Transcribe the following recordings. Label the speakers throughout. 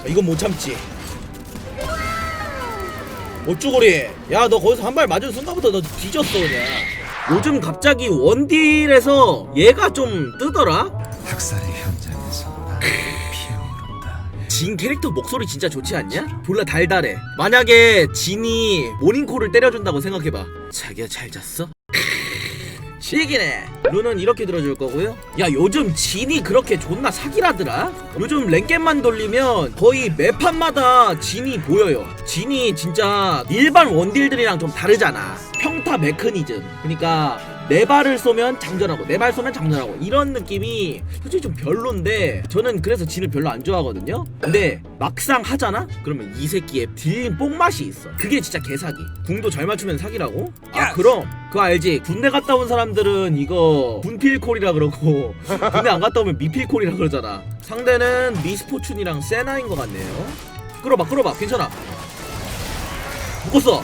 Speaker 1: 아, 이건 못 참지 어쭈고리 야 너 거기서 한 발 맞은 순간부터 너 뒤졌어 그냥 요즘 갑자기 원딜에서 얘가 좀 뜨더라
Speaker 2: 학살의 현장에서 피어오른다.
Speaker 1: 진 캐릭터 목소리 진짜 좋지 않냐? 졸라 달달해 만약에 진이 모닝콜을 때려준다고 생각해봐 자기야 잘 잤어? 시기네. 룬은 이렇게 들어줄 거고요. 야 요즘 진이 그렇게 존나 사기라더라. 요즘 랭겜만 돌리면 거의 매판마다 진이 보여요. 진이 진짜 일반 원딜들이랑 좀 다르잖아. 평타 메커니즘. 그러니까 네 발을 쏘면 장전하고 네 발 쏘면 장전하고 이런 느낌이 솔직히 좀 별론데 저는 그래서 진을 별로 안 좋아하거든요. 근데 막상 하잖아? 그러면 이 새끼의 딜린 뽕맛이 있어. 그게 진짜 개사기. 궁도 잘 맞추면 사기라고? 아 그럼. 그거 알지? 군대 갔다 온 사람들은 이거 군필콜이라 그러고 군대 안 갔다 오면 미필콜이라 그러잖아. 상대는 미스포춘이랑 세나인 것 같네요. 끌어봐 끌어봐. 괜찮아. 묶었어.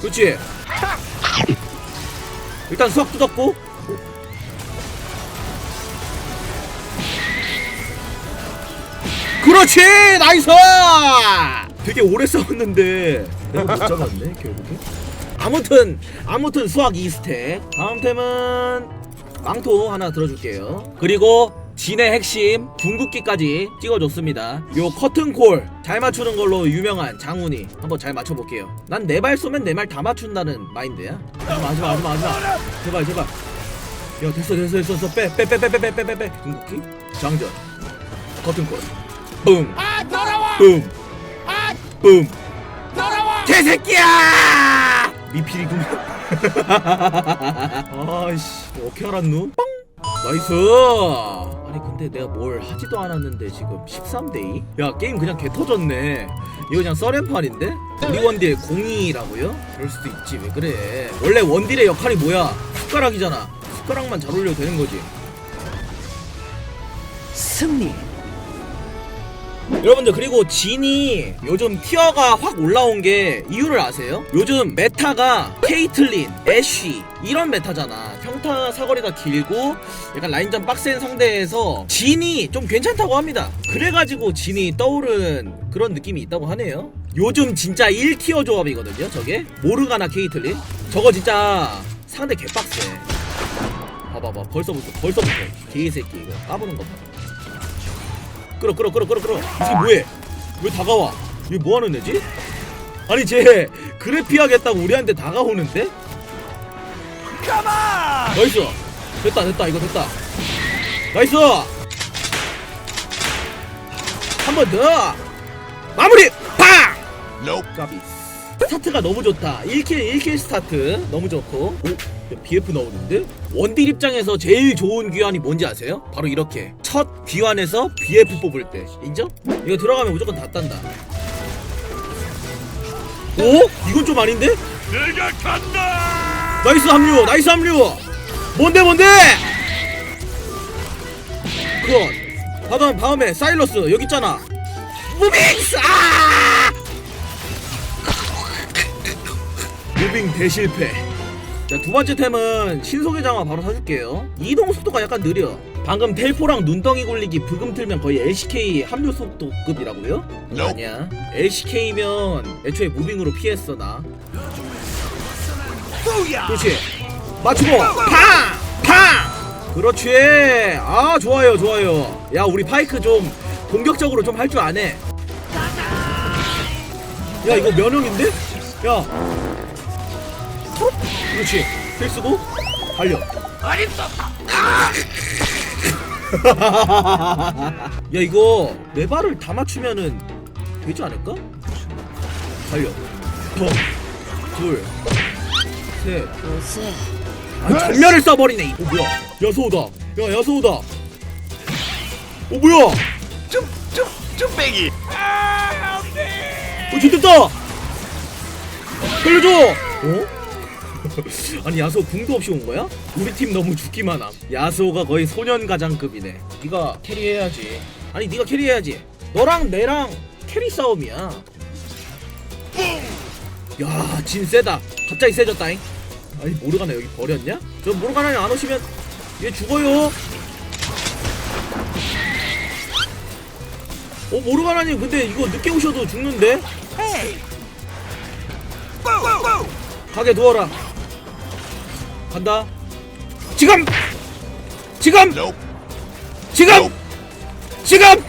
Speaker 1: 그렇지 일단 수학 뜯었고. 그렇지! 나이스! 되게 오래 싸웠는데. 내가 못 잡았네 결국에. 아무튼 아무튼 수학 2스택 다음 템은 망토 하나 들어줄게요. 그리고 진의 핵심 궁극기까지 찍어줬습니다 요 커튼콜 잘 맞추는 걸로 유명한 장훈이 한번 잘 맞춰볼게요 난 내 발 쏘면 내 말 다 맞춘다는 마인드야 하지마 하지마 하지마 하지마 제발 제발 야 됐어 됐어 됐어 됐어 빼빼 빼 빼 빼 빼 빼빼 궁극기 장전 커튼콜 붐 붐. 붐. 개새끼야! 미필이군. 아이씨, 어떻게 알았누? 빵! 나이스! 아니, 근데 내가 뭘 하지도 않았는데 지금 13대2? 야, 게임 그냥 개 터졌네. 이거 그냥 썰렌판인데? 우리 원딜 공이라고요? 그럴 수도 있지, 왜 그래. 원래 원딜의 역할이 뭐야? 숟가락이잖아. 숟가락만 잘 올려도 되는 거지.
Speaker 3: 승리.
Speaker 1: 여러분들 그리고 진이 요즘 티어가 확 올라온 게 이유를 아세요? 요즘 메타가 케이틀린, 애쉬 이런 메타잖아 평타 사거리가 길고 약간 라인전 빡센 상대에서 진이 좀 괜찮다고 합니다. 그래가지고 진이 떠오른 그런 느낌이 있다고 하네요. 요즘 진짜 1티어 조합이거든요 저게. 모르가나 케이틀린. 저거 진짜 상대 개빡세. 봐봐봐 벌써부터 벌써부터. 개새끼 이거 까부는 거 봐. 끌어 끌어 끌어 끌어 끌어. 이 새끼 뭐해? 왜 다가와? 얘 뭐하는 애지? 아니 쟤 그래피 하겠다고 우리한테 다가오는데? 나이스. 됐다 됐다. 이거 됐다. 나이스. 한 번 더. 마무리. 팡 까비. 스타트가 너무 좋다. 1킬 1킬 스타트. 너무 좋고. 오? 야, BF 나오는데? 원딜 입장에서 제일 좋은 귀환이 뭔지 아세요? 바로 이렇게. 첫 귀환에서 BF 뽑을 때. 인정? 이거 들어가면 무조건 다 딴다. 오? 이건 좀 아닌데?
Speaker 4: 내가 간다!
Speaker 1: 나이스 합류! 나이스 합류 뭔데 뭔데? 컷 다음 다음에 사일러스 여기 있잖아. 무빙스! 아! 무빙 대실패. 자 두 번째 템은 신속의 장화 바로 사줄게요. 이동 속도가 약간 느려. 방금 텔포랑 눈덩이 굴리기 브금 틀면 거의 LCK 합류 속도급이라고요? 아니야. LCK면 애초에 무빙으로 피했어 나. 그렇지 맞추고. 팡! 팡! 그렇지. 아 좋아요 좋아요. 야 우리 파이크 좀 공격적으로 좀 할 줄 아네. 야 이거 면역인데? 야. 톡! 그렇지. 힐 쓰고 달려. 야 이거 네 발을 다 맞추면은 되지 않을까? 달려. 둘셋.
Speaker 3: 요새
Speaker 1: 아, 전멸을 써버리네. 어 뭐야? 야소다. 야 야소다. 어 뭐야?
Speaker 4: 좀, 좀, 좀 빼기!
Speaker 1: 어 좋됐다. 살려줘. 어? 아니 야소 궁도 없이 온 거야? 우리 팀 너무 죽기만 함. 야소가 거의 소년 가장급이네. 네가 캐리해야지. 아니 네가 캐리해야지. 너랑 내랑 캐리 싸움이야. 야, 진 세다. 갑자기 세졌다잉. 아니 모르가나 여기 버렸냐? 저 모르가나에 안 오시면 얘 죽어요. 어 모르가나님 근데 이거 늦게 오셔도 죽는데? 가게 두어라 간다 지금! 지금! 지금! 지금!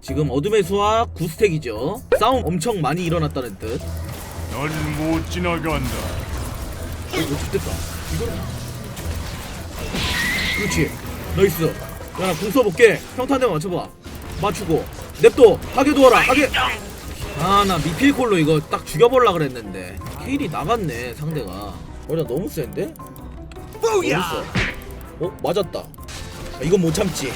Speaker 1: 지금 어둠의 수학 9스택이죠 싸움 엄청 많이 일어났다는 뜻
Speaker 4: 넌 못 지나간다.
Speaker 1: 어, 이거 그렇지. 나이스 야 나궁 써볼게. 평탄 대만 맞춰봐. 맞추고. 냅둬. 가게 두어라. 가게. 아 나 미필콜로 이거 딱 죽여볼라 그랬는데. 케일이 나갔네 상대가. 어나 너무 센데? 세 어? 맞았다. 아, 이건 못 참지.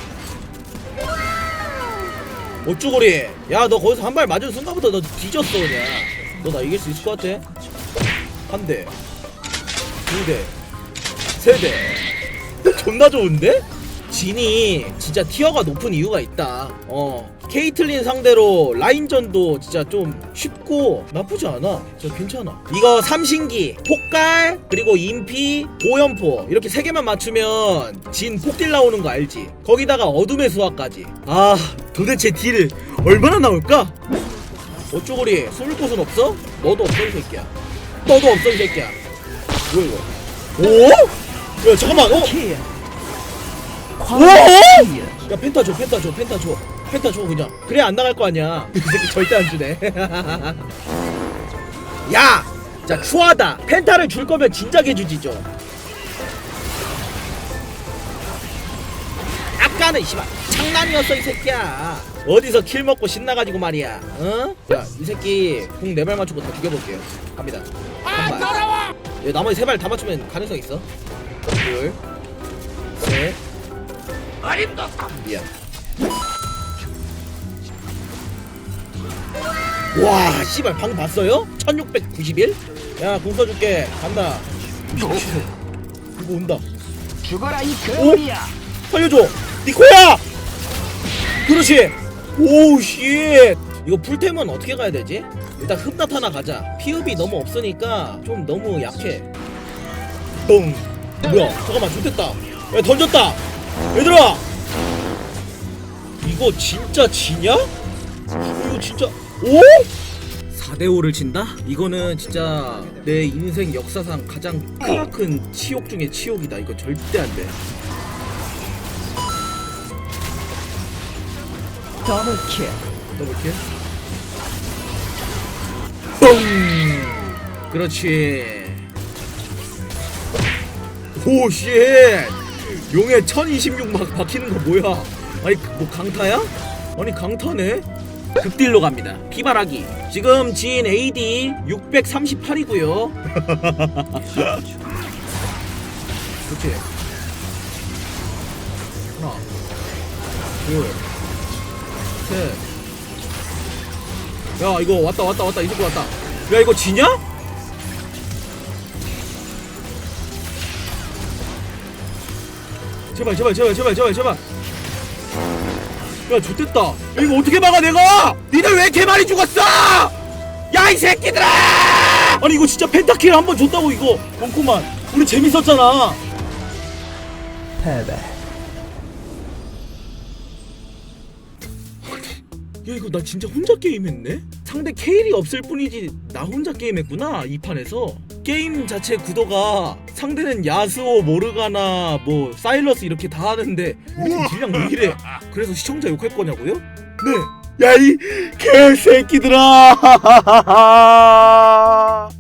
Speaker 1: 어쭈고리. 야 너 거기서 한 발 맞은 순간부터 너 뒤졌어 그냥. 너 나 이길 수 있을 것 같아? 한 대 두대 세대. 존나 좋은데? 진이 진짜 티어가 높은 이유가 있다. 어 케이틀린 상대로 라인전도 진짜 좀 쉽고 나쁘지 않아. 진짜 괜찮아. 이거 삼신기 폭갈 그리고 인피 고연포 이렇게 세 개만 맞추면 진 폭딜 나오는 거 알지? 거기다가 어둠의 수학까지. 아 도대체 딜 얼마나 나올까? 어쭈고리 숨을 곳은 없어? 너도 없어 이 새끼야. 너도 없어 이 새끼야 뭐야 이거? 오? 야 잠깐만 어? 오? 야 펜타 줘 펜타 줘 펜타 줘. 펜타 줘 그냥. 그래 안 나갈 거 아니야. 이 새끼 절대 안 주네. 야! 자 추하다. 펜타를 줄 거면 진작에 주지 좀 아까는 씨발 장난이었어 이 새끼야. 어디서 킬 먹고 신나가지고 말이야 어? 야이 새끼 공네발 맞추고 다 죽여볼게요. 갑니다. 한 발 예, 나머지 세 발 다 맞추면 가능성 있어 둘셋 미안 와 씨발 방금 봤어요? 1691? 야 공 써줄게 간다 이거 온다
Speaker 3: 죽어라 이
Speaker 1: 오?
Speaker 3: 거물이야.
Speaker 1: 살려줘 니코야 그렇지 오우 씨 이거 풀템은 어떻게 가야 되지? 일단 흡납 하나 가자. 피흡이 너무 없으니까 좀 너무 약해. 똥 뭐야? 잠깐만 좋됐다. 야 던졌다. 얘들아! 이거 진짜 지냐? 이거 진짜 오? 4대5를 진다? 이거는 진짜 내 인생 역사상 가장 크나큰 치욕 중에 치욕이다. 이거 절대 안돼.
Speaker 3: 더블킬.
Speaker 1: 더블킬 뻥 그렇지. 오 쉣 용에 1026 막 박히는 거 뭐야? 아니 뭐 강타야? 아니 강타네? 극딜로 갑니다. 피바라기. 지금 진 AD 638이고요. 그렇지. 하나 둘 셋 야 이거 왔다 왔다 왔다. 이 새끼 왔다. 야 이거 지냐? 제발 제발 제발 제발 제발 제발. 야 좋됐다. 야, 이거 어떻게 막아 내가? 니들 왜 이렇게 많이 죽었어? 야 이 새끼들아! 아니 이거 진짜 펜타킬 한 번 줬다고 이거. 벙코만. 우리 재밌었잖아.
Speaker 3: 패배.
Speaker 1: 야 이거 나 진짜 혼자 게임했네? 상대 케일이 없을 뿐이지 나 혼자 게임했구나 이 판에서. 게임 자체 구도가 상대는 야스오 모르가나 뭐 사일러스 이렇게 다 하는데 우리 팀 딜량 왜 이래? 그래서 시청자 욕할 거냐고요? 네. 야이 개새끼들아